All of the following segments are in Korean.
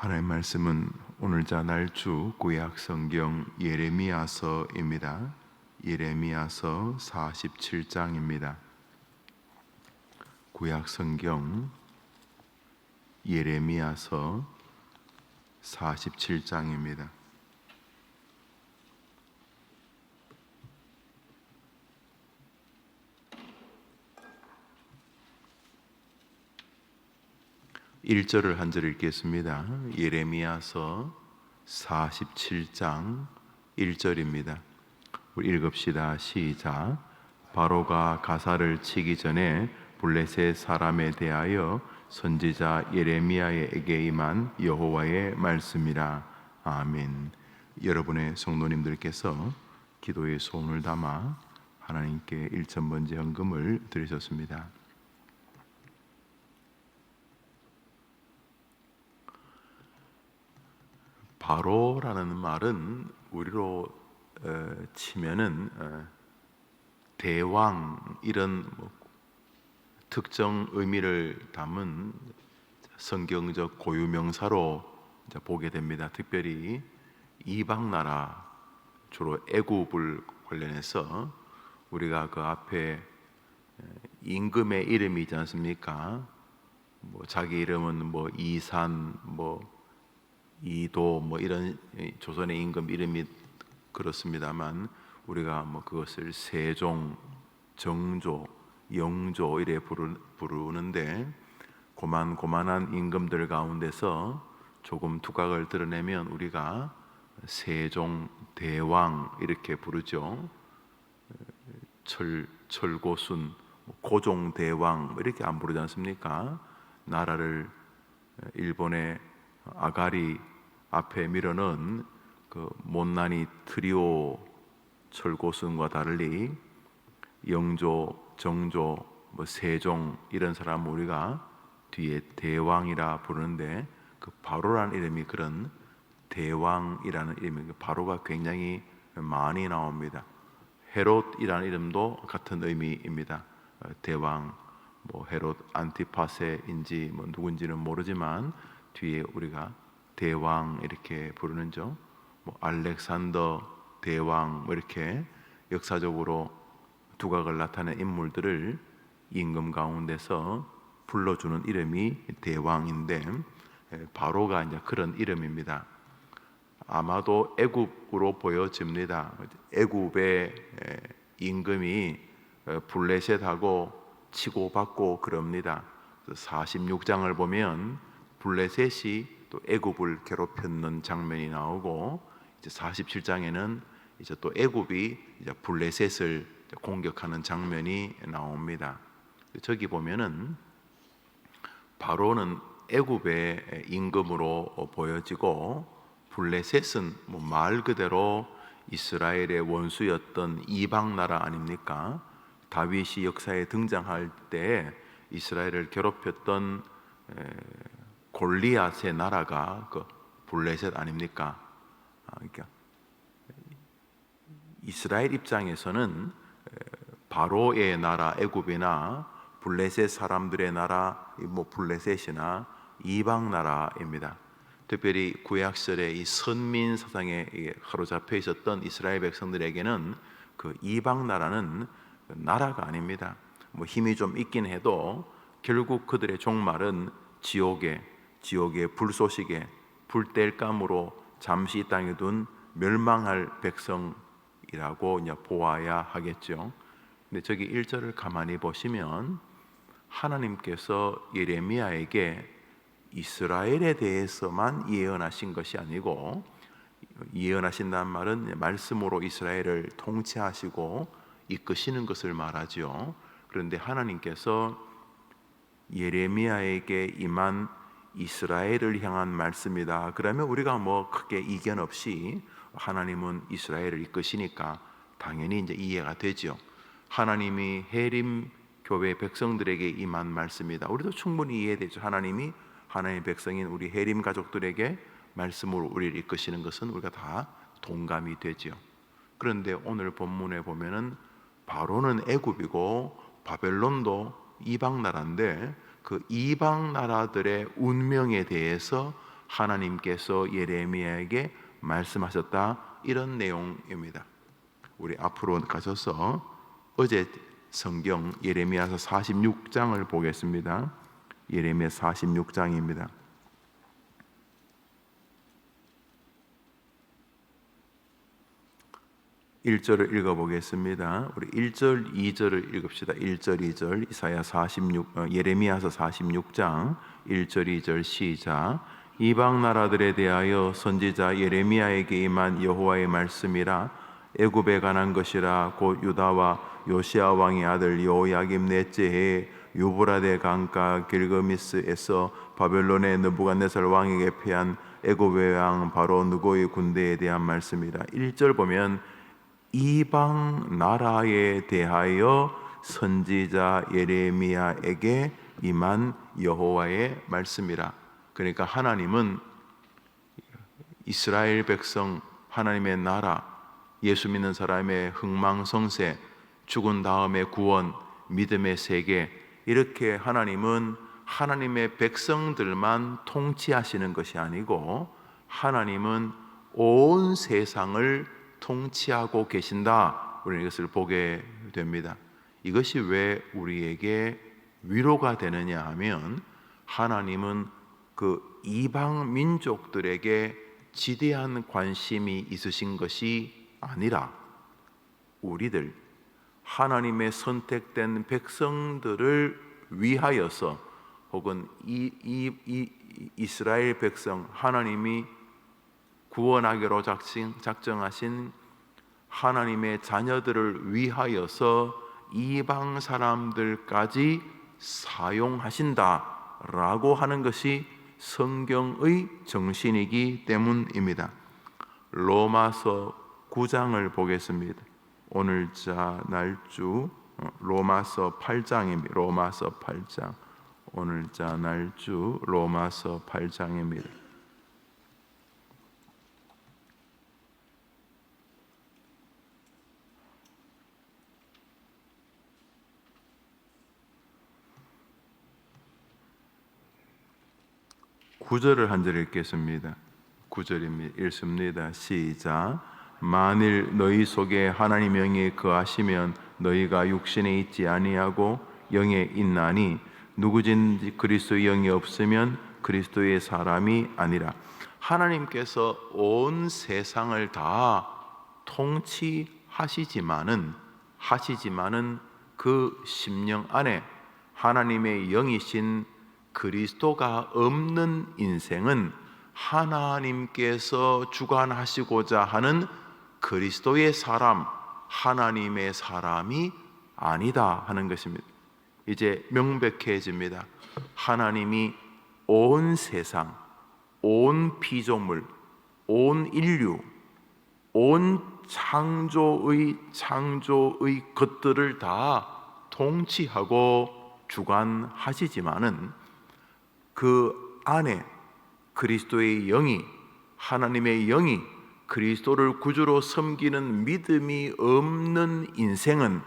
하나님 말씀은 오늘자 날주 구약 성경 예레미야서입니다. 예레미야서 47장입니다. 구약 성경 예레미야서 47장입니다. 일절을 한 절 읽겠습니다. 예레미야서 47장 1절입니다. 우리 읽읍시다. 시작. 바로가 가사를 치기 전에 블레셋 사람에 대하여 선지자 예레미야에게 임한 여호와의 말씀이라. 아멘. 여러분의 성도님들께서 기도의 손을 담아 하나님께 일천번째 헌금을 드리셨습니다. 바로라는 말은 우리로 어, 치면은 어, 대왕 이런 뭐 특정 의미를 담은 성경적 고유명사로 보게 됩니다. 특별히 이방 나라 주로 애굽을 관련해서 우리가 그 앞에 임금의 이름이 있지 않습니까? 뭐 자기 이름은 뭐 이산 뭐 이도 뭐 이런 조선의 임금 이름이 그렇습니다만 우리가 뭐 그것을 세종, 정조, 영조 이래 부르는데 고만 고만한 임금들 가운데서 조금 두각을 드러내면 우리가 세종, 대왕 이렇게 부르죠. 철 철고순, 고종 대왕 뭐 이렇게 안 부르지 않습니까? 나라를 일본의 아가리 앞에 밀어넣은 그 못난이 트리오 철고순과 달리 영조, 정조, 뭐 세종 이런 사람 우리가 뒤에 대왕이라 부르는데 그 바로라는 이름이 그런 대왕이라는 이름이 바로가 굉장히 많이 나옵니다. 헤롯이라는 이름도 같은 의미입니다. 대왕, 뭐 헤롯 안티파세인지 뭐 누군지는 모르지만 뒤에 우리가 대왕 이렇게 부르는 점, 뭐 알렉산더 대왕 뭐 이렇게 역사적으로 두각을 나타낸 인물들을 임금 가운데서 불러주는 이름이 대왕인데 바로가 이제 그런 이름입니다. 아마도 애굽으로 보여집니다. 애굽의 임금이 블레셋하고 치고받고 그럽니다. 46장을 보면 블레셋이 또 애굽을 괴롭혔는 장면이 나오고 이제 47장에는 이제 또 애굽이 이제 블레셋을 공격하는 장면이 나옵니다. 저기 보면은 바로는 애굽의 임금으로 보여지고 블레셋은 뭐 말 그대로 이스라엘의 원수였던 이방 나라 아닙니까? 다윗이 역사에 등장할 때 이스라엘을 괴롭혔던 골리앗의 나라가 그 블레셋 아닙니까? 아, 그러니까 이스라엘 입장에서는 바로의 나라 애굽이나 블레셋 사람들의 나라 뭐 블레셋이나 이방 나라입니다. 특별히 구약 시절에 이 선민 사상에 사로잡혀 있었던 이스라엘 백성들에게는 그 이방 나라는 나라가 아닙니다. 뭐 힘이 좀 있긴 해도 결국 그들의 종말은 지옥에 지옥의 불소식에 불뗄감으로 잠시 이 땅에 둔 멸망할 백성이라고 이제 보아야 하겠죠. 근데 저기 1절을 가만히 보시면 하나님께서 예레미야에게 이스라엘에 대해서만 예언하신 것이 아니고 예언하신다는 말은 말씀으로 이스라엘을 통치하시고 이끄시는 것을 말하죠. 그런데 하나님께서 예레미야에게 임한 이스라엘을 향한 말씀이다. 그러면 우리가 뭐 크게 이견 없이 하나님은 이스라엘을 이끄시니까 당연히 이제 이해가 되죠. 하나님이 해림 교회 백성들에게 임한 말씀이다. 우리도 충분히 이해되죠. 하나님이 하나님의 백성인 우리 해림 가족들에게 말씀으로 우리를 이끄시는 것은 우리가 다 동감이 되죠. 그런데 오늘 본문에 보면은 바로는 애굽이고 바벨론도 이방 나라인데 그 이방 나라들의 운명에 대해서 하나님께서 예레미야에게 말씀하셨다 이런 내용입니다. 우리 앞으로 가셔서 어제 성경 예레미야서 46장을 보겠습니다. 예레미야 46장입니다. 1절을 읽어 보겠습니다. 우리 1절, 2절을 읽읍시다. 1절, 2절 이사야 46 어, 예레미야서 46장 1절, 2절 시작. 이방 나라들에 대하여 선지자 예레미야에게 임한 여호와의 말씀이라 애굽에 관한 것이라 곧 유다와 요시아 왕의 아들 여호야김 넷째 해에 유브라데 강가 길거미스에서 바벨론의 느부갓네살 왕에게 패한 애굽의 왕 바로 누고의 군대에 대한 말씀이라 1절 보면 이방 나라에 대하여 선지자 예레미야에게 임한 여호와의 말씀이라. 그러니까 하나님은 이스라엘 백성 하나님의 나라 예수 믿는 사람의 흥망성쇠 죽은 다음의 구원 믿음의 세계 이렇게 하나님은 하나님의 백성들만 통치하시는 것이 아니고 하나님은 온 세상을 통치하고 계신다. 우리는 이것을 보게 됩니다. 이것이 왜 우리에게 위로가 되느냐 하면 하나님은 그 이방 민족들에게 지대한 관심이 있으신 것이 아니라 우리들 하나님의 선택된 백성들을 위하여서 혹은 이, 이, 이 이스라엘 백성 하나님이 구원하기로 작정하신 하나님의 자녀들을 위하여서 이방 사람들까지 사용하신다라고 하는 것이 성경의 정신이기 때문입니다. 로마서 9장을 보겠습니다. 오늘자 날주 어, 로마서 8장입니다. 로마서 8장. 오늘자 날주 로마서 8장입니다. 구절을 한 절 읽겠습니다. 구절입니다. 읽습니다. 시작. 만일 너희 속에 하나님 영이 거하시면 너희가 육신에 있지 아니하고 영에 있나니 누구든지 그리스도의 영이 없으면 그리스도의 사람이 아니라 하나님께서 온 세상을 다 통치하시지만은 하시지만은 그 심령 안에 하나님의 영이신 그리스도가 없는 인생은 하나님께서 주관하시고자 하는 그리스도의 사람, 하나님의 사람이 아니다 하는 것입니다. 이제 명백해집니다. 하나님이 온 세상, 온 피조물, 온 인류, 온 창조의 창조의 것들을 다 통치하고 주관하시지만은 그 안에 그리스도의 영이 하나님의 영이 그리스도를 구주로 섬기는 믿음이 없는 인생은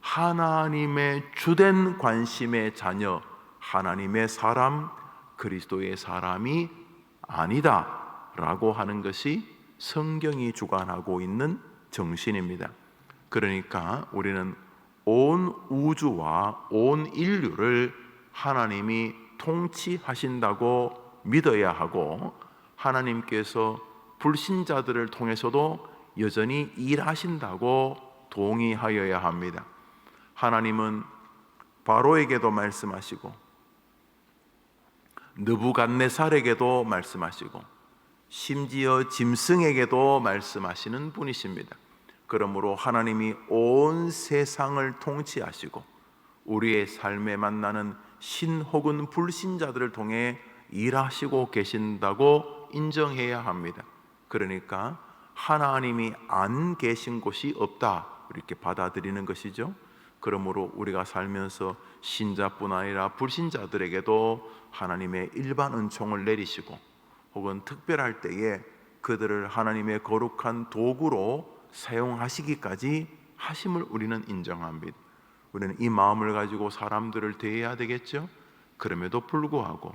하나님의 주된 관심의 자녀, 하나님의 사람, 그리스도의 사람이 아니다 라고 하는 것이 성경이 주관하고 있는 정신입니다. 그러니까 우리는 온 우주와 온 인류를 하나님이 통치하신다고 믿어야 하고 하나님께서 불신자들을 통해서도 여전히 일하신다고 동의하여야 합니다. 하나님은 바로에게도 말씀하시고 느부갓네살에게도 말씀하시고 심지어 짐승에게도 말씀하시는 분이십니다. 그러므로 하나님이 온 세상을 통치하시고 우리의 삶에 만나는 신 혹은 불신자들을 통해 일하시고 계신다고 인정해야 합니다. 그러니까 하나님이 안 계신 곳이 없다. 이렇게 받아들이는 것이죠. 그러므로 우리가 살면서 신자뿐 아니라 불신자들에게도 하나님의 일반 은총을 내리시고 혹은 특별할 때에 그들을 하나님의 거룩한 도구로 사용하시기까지 하심을 우리는 인정합니다. 우리는 이 마음을 가지고 사람들을 대해야 되겠죠. 그럼에도 불구하고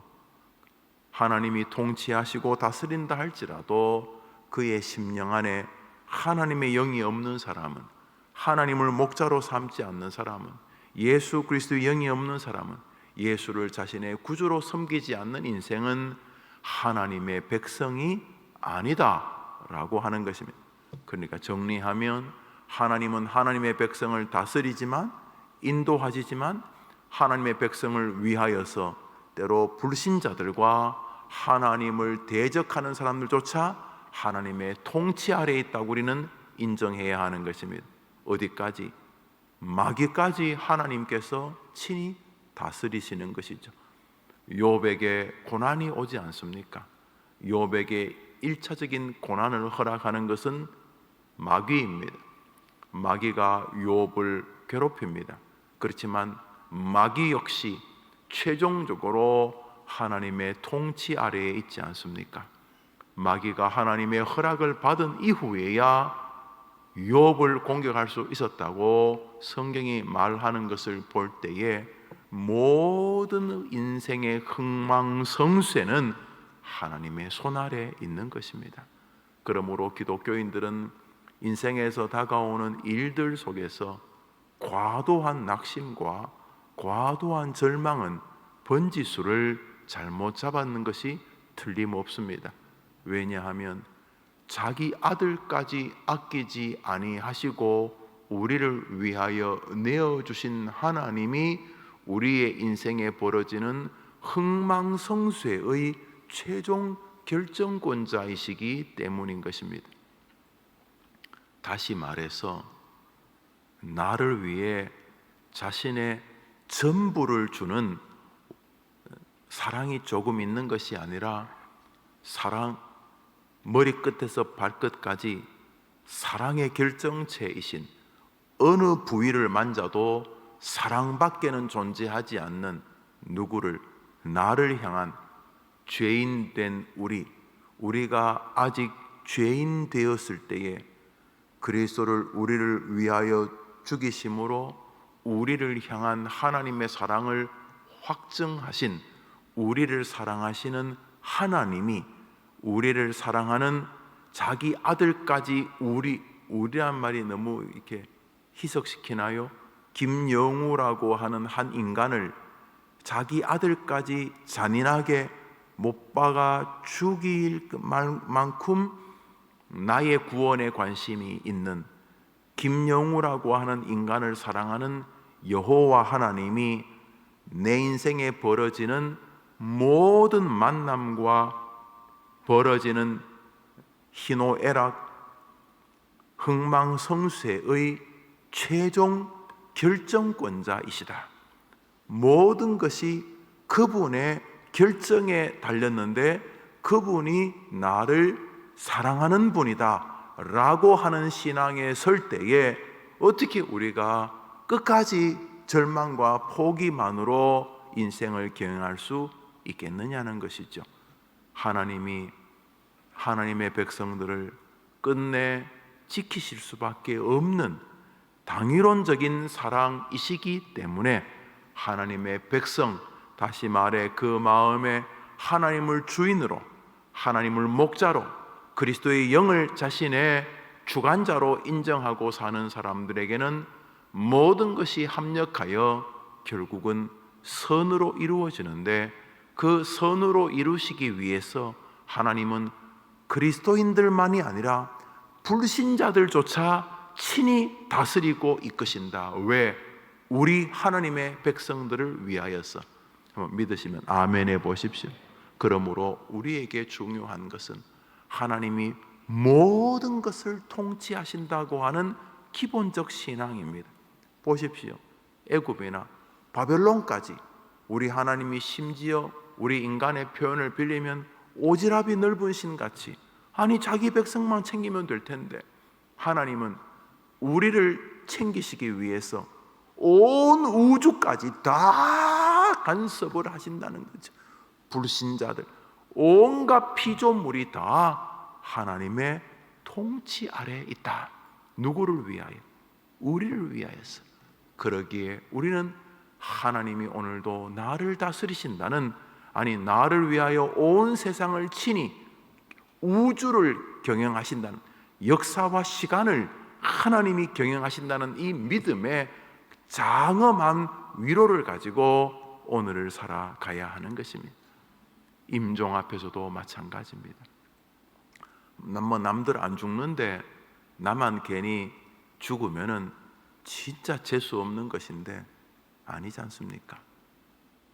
하나님이 통치하시고 다스린다 할지라도 그의 심령 안에 하나님의 영이 없는 사람은 하나님을 목자로 삼지 않는 사람은 예수 그리스도의 영이 없는 사람은 예수를 자신의 구주로 섬기지 않는 인생은 하나님의 백성이 아니다라고 하는 것입니다. 그러니까 정리하면 하나님은 하나님의 백성을 다스리지만 인도하시지만 하나님의 백성을 위하여서 때로 불신자들과 하나님을 대적하는 사람들조차 하나님의 통치 아래에 있다고 우리는 인정해야 하는 것입니다. 어디까지? 마귀까지 하나님께서 친히 다스리시는 것이죠. 요백에 고난이 오지 않습니까? 요백에 일차적인 고난을 허락하는 것은 마귀입니다. 마귀가 욥을 괴롭힙니다. 그렇지만 마귀 역시 최종적으로 하나님의 통치 아래에 있지 않습니까? 마귀가 하나님의 허락을 받은 이후에야 욥을 공격할 수 있었다고 성경이 말하는 것을 볼 때에 모든 인생의 흥망성쇠는 하나님의 손 아래 있는 것입니다. 그러므로 기독교인들은 인생에서 다가오는 일들 속에서 과도한 낙심과 과도한 절망은 번지수를 잘못 잡았는 것이 틀림없습니다. 왜냐하면 자기 아들까지 아끼지 아니하시고 우리를 위하여 내어 주신 하나님이 우리의 인생에 벌어지는 흥망성쇠의 최종 결정권자이시기 때문인 것입니다. 다시 말해서 나를 위해 자신의 전부를 주는 사랑이 조금 있는 것이 아니라 사랑 머리끝에서 발끝까지 사랑의 결정체이신 어느 부위를 만져도 사랑밖에는 존재하지 않는 누구를 나를 향한 죄인 된 우리 우리가 아직 죄인 되었을 때에 그리스도를 우리를 위하여 죽이심으로 우리를 향한 하나님의 사랑을 확증하신 우리를 사랑하시는 하나님이 우리를 사랑하는 자기 아들까지 우리 우리란 말이 너무 이렇게 희석시키나요? 김영우라고 하는 한 인간을 자기 아들까지 잔인하게 못 박아 죽일 만큼 나의 구원에 관심이 있는 김영우라고 하는 인간을 사랑하는 여호와 하나님이 내 인생에 벌어지는 모든 만남과 벌어지는 희노애락, 흥망성쇠의 최종 결정권자이시다. 모든 것이 그분의 결정에 달렸는데 그분이 나를 사랑하는 분이다. 라고 하는 신앙에 설 때에 어떻게 우리가 끝까지 절망과 포기만으로 인생을 경영할 수 있겠느냐는 것이죠. 하나님이 하나님의 백성들을 끝내 지키실 수밖에 없는 당위론적인 사랑이시기 때문에 하나님의 백성 다시 말해 그 마음에 하나님을 주인으로 하나님을 목자로 그리스도의 영을 자신의 주관자로 인정하고 사는 사람들에게는 모든 것이 합력하여 결국은 선으로 이루어지는데 그 선으로 이루시기 위해서 하나님은 그리스도인들만이 아니라 불신자들조차 친히 다스리고 이끄신다. 왜? 우리 하나님의 백성들을 위하여서. 믿으시면 아멘 해 보십시오. 그러므로 우리에게 중요한 것은 하나님이 모든 것을 통치하신다고 하는 기본적 신앙입니다. 보십시오. 애굽이나 바벨론까지 우리 하나님이 심지어 우리 인간의 표현을 빌리면 오지랖이 넓은 신 같이 아니 자기 백성만 챙기면 될 텐데 하나님은 우리를 챙기시기 위해서 온 우주까지 다 간섭을 하신다는 거죠. 불신자들 온갖 피조물이 다 하나님의 통치 아래 있다. 누구를 위하여? 우리를 위하여서. 그러기에 우리는 하나님이 오늘도 나를 다스리신다는 아니 나를 위하여 온 세상을 친히 우주를 경영하신다는 역사와 시간을 하나님이 경영하신다는 이 믿음의 장엄한 위로를 가지고 오늘을 살아가야 하는 것입니다. 임종 앞에서도 마찬가지입니다. 남- 뭐 남들 안 죽는데 나만 괜히 죽으면은 진짜 재수 없는 것인데 아니지 않습니까?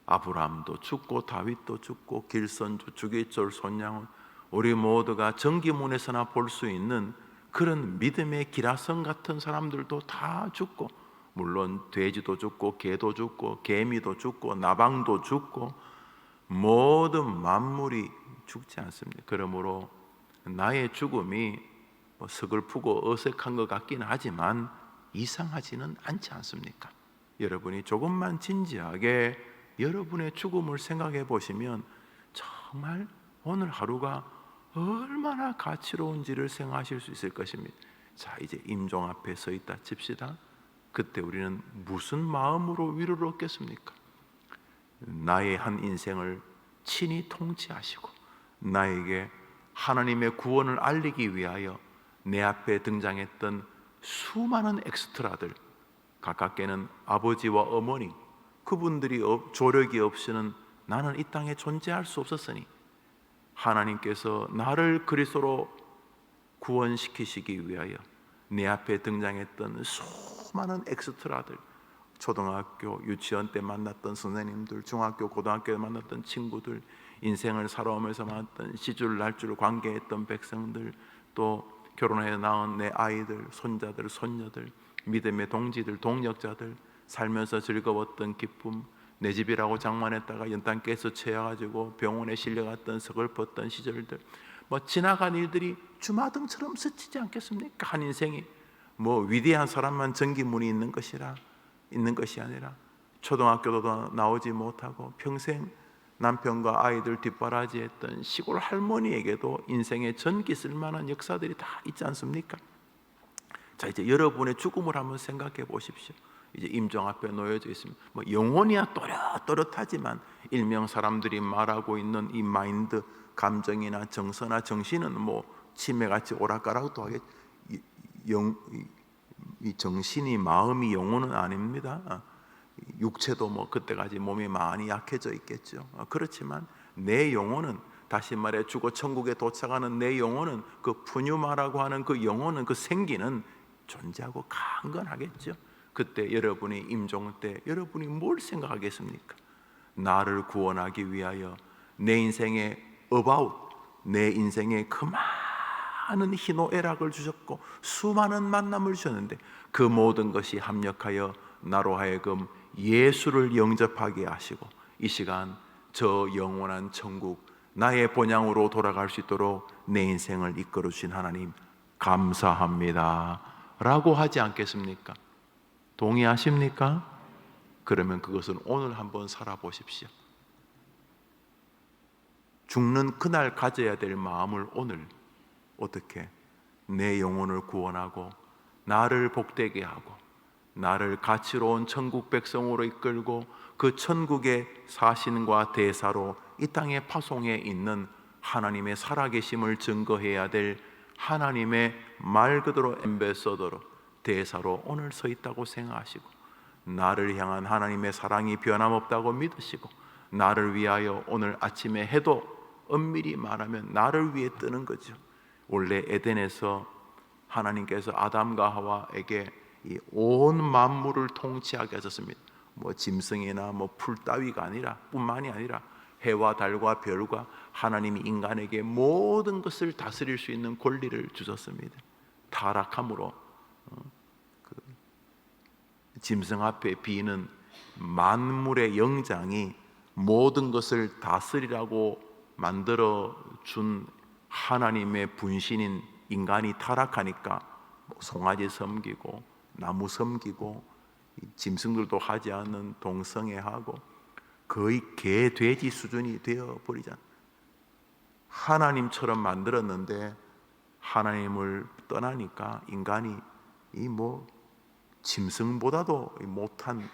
아브라함도 죽고 다윗도 죽고 길선주 주기철 손양은 우리 모두가 정기문에서나 볼 수 있는 그런 믿음의 기라성 같은 사람들도 다 죽고 물론 돼지도 죽고 개도 죽고 개미도 죽고 나방도 죽고 모든 만물이 죽지 않습니다. 그러므로 나의 죽음이 뭐 서글프고 어색한 것 같긴 하지만 이상하지는 않지 않습니까? 여러분이 조금만 진지하게 여러분의 죽음을 생각해 보시면 정말 오늘 하루가 얼마나 가치로운지를 생각하실 수 있을 것입니다. 자, 이제 임종 앞에 서 있다 칩시다. 그때 우리는 무슨 마음으로 위로를 얻겠습니까? 나의 한 인생을 친히 통치하시고 나에게 하나님의 구원을 알리기 위하여 내 앞에 등장했던 수많은 엑스트라들 가깝게는 아버지와 어머니 그분들이 없- 조력이 없이는 나는 이 땅에 존재할 수 없었으니 하나님께서 나를 그리스도로 구원시키시기 위하여 내 앞에 등장했던 수많은 엑스트라들 초등학교, 유치원 때 만났던 선생님들, 중학교, 고등학교 때 만났던 친구들, 인생을 살아오면서 만났던 시줄 날줄 관계했던 백성들, 또 결혼해 낳은 내 아이들, 손자들, 손녀들, 믿음의 동지들, 동력자들, 살면서 즐거웠던 기쁨, 내 집이라고 장만했다가 연탄 깨서 채여가지고 병원에 실려갔던 서글펐던 시절들, 뭐 지나간 일들이 주마등처럼 스치지 않겠습니까? 한 인생이. 뭐 위대한 사람만 전기문이 있는 것이라 있는 것이 아니라 초등학교도 나오지 못하고 평생 남편과 아이들 뒷바라지했던 시골 할머니에게도 인생의 전기 쓸 만한 역사들이 다 있지 않습니까? 자 이제 여러분의 죽음을 한번 생각해 보십시오. 이제 임종 앞에 놓여져 있습니다. 뭐 영혼이야 또렷또렷하지만 일명 사람들이 말하고 있는 이 마인드 감정이나 정서나 정신은 뭐 치매같이 오락가락도 하겠. 이- 영, 이- 이 정신이 마음이 영혼은 아닙니다. 아, 육체도 뭐 그때까지 몸이 많이 약해져 있겠죠. 아, 그렇지만 내 영혼은 다시 말해 죽어 천국에 도착하는 내 영혼은 그 푸뉴마라고 하는 그 영혼은 그 생기는 존재하고 강건하겠죠. 그때 여러분이 임종 때 여러분이 뭘 생각하겠습니까? 나를 구원하기 위하여 내 인생의 about 내 인생의 그 많은 희노애락을 주셨고 수많은 만남을 주셨는데 그 모든 것이 합력하여 나로 하여금 예수를 영접하게 하시고 이 시간 저 영원한 천국 나의 본향으로 돌아갈 수 있도록 내 인생을 이끌어 주신 하나님 감사합니다. 라고 하지 않겠습니까? 동의하십니까? 그러면 그것은 오늘 한번 살아보십시오. 죽는 그날 가져야 될 마음을 오늘 어떻게 내 영혼을 구원하고 나를 복되게 하고 나를 가치로운 천국 백성으로 이끌고 그 천국의 사신과 대사로 이 땅의 파송에 있는 하나님의 살아계심을 증거해야 될 하나님의 말 그대로 엠베서더로 대사로 오늘 서 있다고 생각하시고 나를 향한 하나님의 사랑이 변함없다고 믿으시고 나를 위하여 오늘 아침에 해도 엄밀히 말하면 나를 위해 뜨는 거죠. 원래 에덴에서 하나님께서 아담과 하와에게 이 온 만물을 통치하게 하셨습니다. 뭐 짐승이나 뭐 풀 따위가 아니라 뿐만이 아니라 해와 달과 별과 하나님이 인간에게 모든 것을 다스릴 수 있는 권리를 주셨습니다. 타락함으로 어, 그 짐승 앞에 비는 만물의 영장이 모든 것을 다스리라고 만들어 준 하나님의 분신인 인간이 타락하니까 뭐 송아지 섬기고 나무 섬기고 이 짐승들도 하지 않는 동성애하고 거의 개 돼지 수준이 되어 버리잖아. 하나님처럼 만들었는데 하나님을 떠나니까 인간이 이 뭐 짐승보다도 못한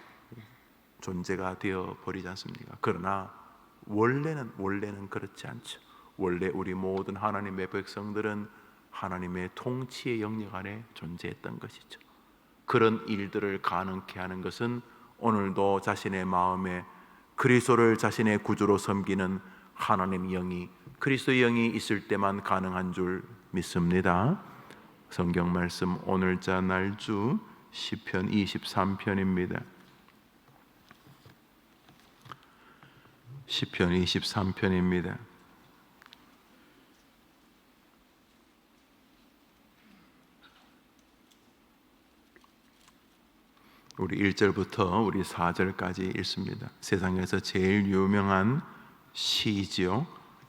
존재가 되어 버리지 않습니까? 그러나 원래는 원래는 그렇지 않죠. 원래 우리 모든 하나님의 백성들은 하나님의 통치의 영역 안에 존재했던 것이죠. 그런 일들을 가능케 하는 것은 오늘도 자신의 마음에 그리스도를 자신의 구주로 섬기는 하나님 영이 그리스도 영이 있을 때만 가능한 줄 믿습니다. 성경 말씀 오늘자 날주 시편 23편입니다. 시편 23편입니다. 우리 1절부터 우리 4절까지 읽습니다. 세상에서 제일 유명한 시지요.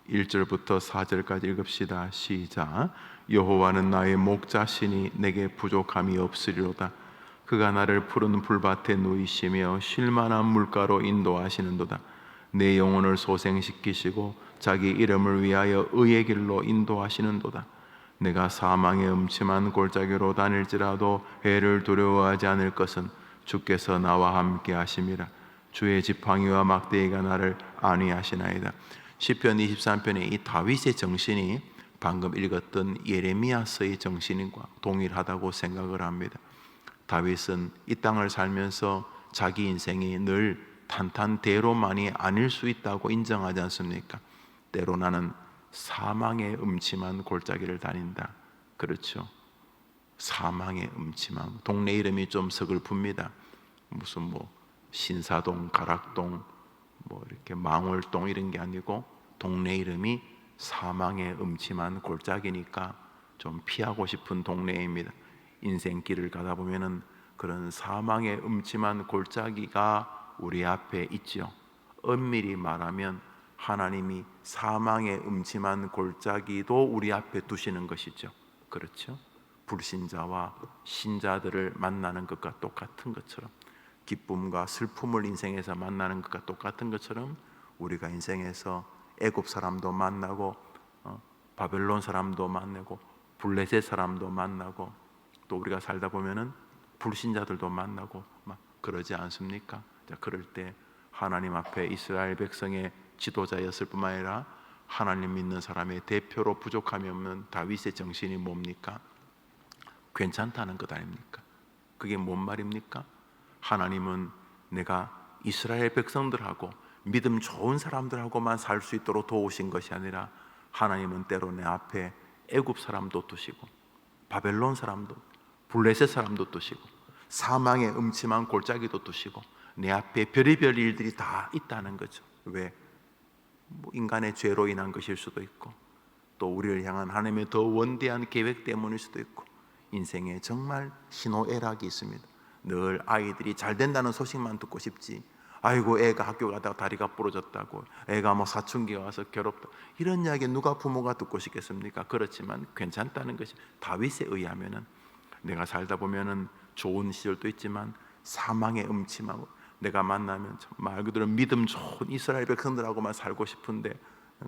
1절부터 4절까지 읽읍시다. 시작. 여호와는 나의 목자시니 내게 부족함이 없으리로다. 그가 나를 푸른 풀밭에 누이시며 쉴만한 물가로 인도하시는도다. 내 영혼을 소생시키시고 자기 이름을 위하여 의의 길로 인도하시는도다. 내가 사망의 음침한 골짜기로 다닐지라도 해를 두려워하지 않을 것은 주께서 나와 함께 하심이라. 주의 지팡이와 막대기가 나를 안위하시나이다. 시편 23편의 이 다윗의 정신이 방금 읽었던 예레미야서의 정신과 동일하다고 생각을 합니다. 다윗은 이 땅을 살면서 자기 인생이 늘 탄탄대로만이 아닐 수 있다고 인정하지 않습니까? 때로 나는 사망의 음침한 골짜기를 다닌다. 그렇죠. 사망의 음침한 동네 이름이 좀 서글픕니다. 무슨 뭐 신사동, 가락동, 뭐 이렇게 망월동 이런 게 아니고 동네 이름이 사망의 음침한 골짜기니까 좀 피하고 싶은 동네입니다. 인생길을 가다 보면은 그런 사망의 음침한 골짜기가 우리 앞에 있지요. 엄밀히 말하면 하나님이 사망의 음침한 골짜기도 우리 앞에 두시는 것이죠. 그렇죠? 불신자와 신자들을 만나는 것과 똑같은 것처럼 기쁨과 슬픔을 인생에서 만나는 것과 똑같은 것처럼 우리가 인생에서 애굽 사람도 만나고 어, 바벨론 사람도 만나고 블레셋 사람도 만나고 또 우리가 살다 보면은 불신자들도 만나고 막 그러지 않습니까? 자, 그럴 때 하나님 앞에 이스라엘 백성의 지도자였을 뿐만 아니라 하나님 믿는 사람의 대표로 부족함이 없는 다윗의 정신이 뭡니까? 괜찮다는 것 아닙니까? 그게 뭔 말입니까? 하나님은 내가 이스라엘 백성들하고 믿음 좋은 사람들하고만 살 수 있도록 도우신 것이 아니라 하나님은 때로 내 앞에 애굽 사람도 두시고 바벨론 사람도 블레셋 사람도 두시고 사망의 음침한 골짜기도 두시고 내 앞에 별의별 일들이 다 있다는 거죠. 왜? 뭐 인간의 죄로 인한 것일 수도 있고 또 우리를 향한 하나님의 더 원대한 계획 때문일 수도 있고 인생에 정말 희노애락이 있습니다. 늘 아이들이 잘 된다는 소식만 듣고 싶지. 아이고 애가 학교 가다가 다리가 부러졌다고 애가 뭐 사춘기가 와서 괴롭다 이런 이야기 누가 부모가 듣고 싶겠습니까? 그렇지만 괜찮다는 것이 다윗에 의하면은 내가 살다 보면은 좋은 시절도 있지만 사망의 음침하고 내가 만나면 말 그대로 믿음 좋은 이스라엘 백성들하고만 살고 싶은데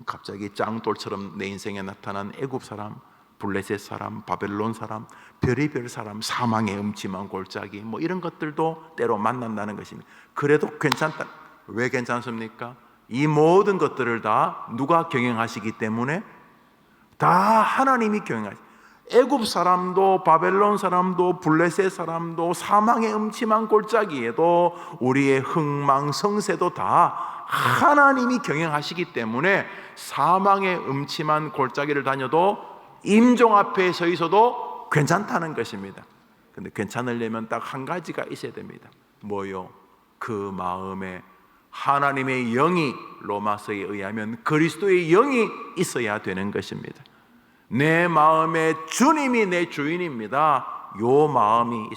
갑자기 짱돌처럼 내 인생에 나타난 애굽 사람 블레셋 사람, 바벨론 사람, 별의별 사람, 사망의 음침한 골짜기 뭐 이런 것들도 때로 만난다는 것입니다. 그래도 괜찮다. 왜 괜찮습니까? 이 모든 것들을 다 누가 경영하시기 때문에 다 하나님이 경영하시. 애굽 사람도 바벨론 사람도 블레셋 사람도 사망의 음침한 골짜기에도 우리의 흥망성쇠도 다 하나님이 경영하시기 때문에 사망의 음침한 골짜기를 다녀도 임종 앞에 서 있어도 괜찮다는 것입니다. 근데 괜찮으려면 딱 한 가지가 있어야 됩니다. 뭐요? 그 마음에 하나님의 영이 로마서에 의하면 그리스도의 영이 있어야 되는 것입니다. 내 마음에 주님이 내 주인입니다. 요 마음이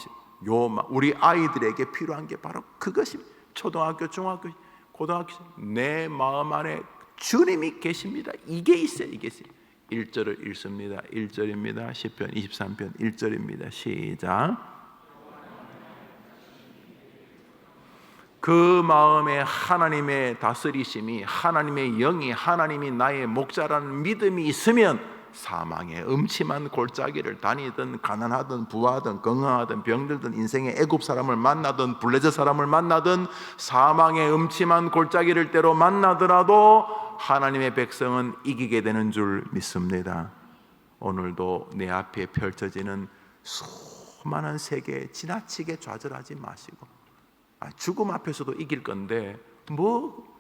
요 우리 아이들에게 필요한 게 바로 그것입니다. 초등학교, 중학교, 고등학교 내 마음 안에 주님이 계십니다. 이게 있어요. 이게 있어요. 1절을 읽습니다. 1절입니다. 시편 23편 1절입니다. 시작. 그 마음에 하나님의 다스리심이 하나님의 영이 하나님이 나의 목자라는 믿음이 있으면 사망의 음침한 골짜기를 다니든 가난하든 부하든 건강하든 병들든 인생의 애굽 사람을 만나든 블레셋 사람을 만나든 사망의 음침한 골짜기를 때로 만나더라도 하나님의 백성은 이기게 되는 줄 믿습니다. 오늘도 내 앞에 펼쳐지는 수많은 세계에 지나치게 좌절하지 마시고 아, 죽음 앞에서도 이길 건데 뭐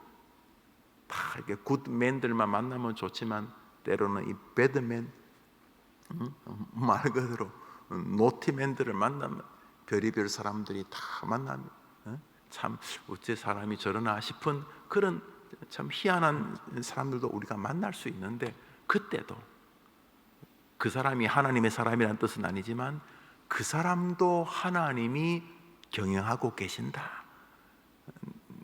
다 이렇게 굿맨들만 만나면 좋지만 때로는 이 배드맨 음? 말 그대로 노티맨들을 만나면 별의별 사람들이 다 어? 참 어째 사람이 저러나 싶은 그런 참 희한한 사람들도 우리가 만날 수 있는데 그때도 그 사람이 하나님의 사람이라는 뜻은 아니지만 그 사람도 하나님이 경영하고 계신다.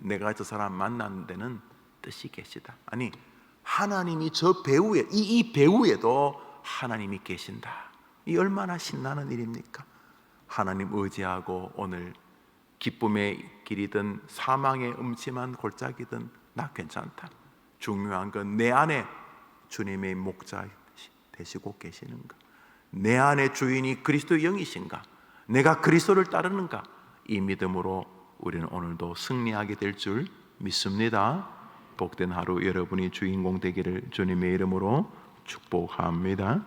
내가 저 사람 만난 데는 뜻이 계시다. 아니 하나님이 저 배우에 이, 이 배우에도 하나님이 계신다. 이 얼마나 신나는 일입니까? 하나님 의지하고 오늘 기쁨의 길이든 사망의 음침한 골짜기든 나 괜찮다. 중요한 건 내 안에 주님의 목자 되시고 계시는가? 내 안에 주인이 그리스도 영이신가? 내가 그리스도를 따르는가? 이 믿음으로 우리는 오늘도 승리하게 될 줄 믿습니다. 복된 하루 여러분이 주인공 되기를 주님의 이름으로 축복합니다.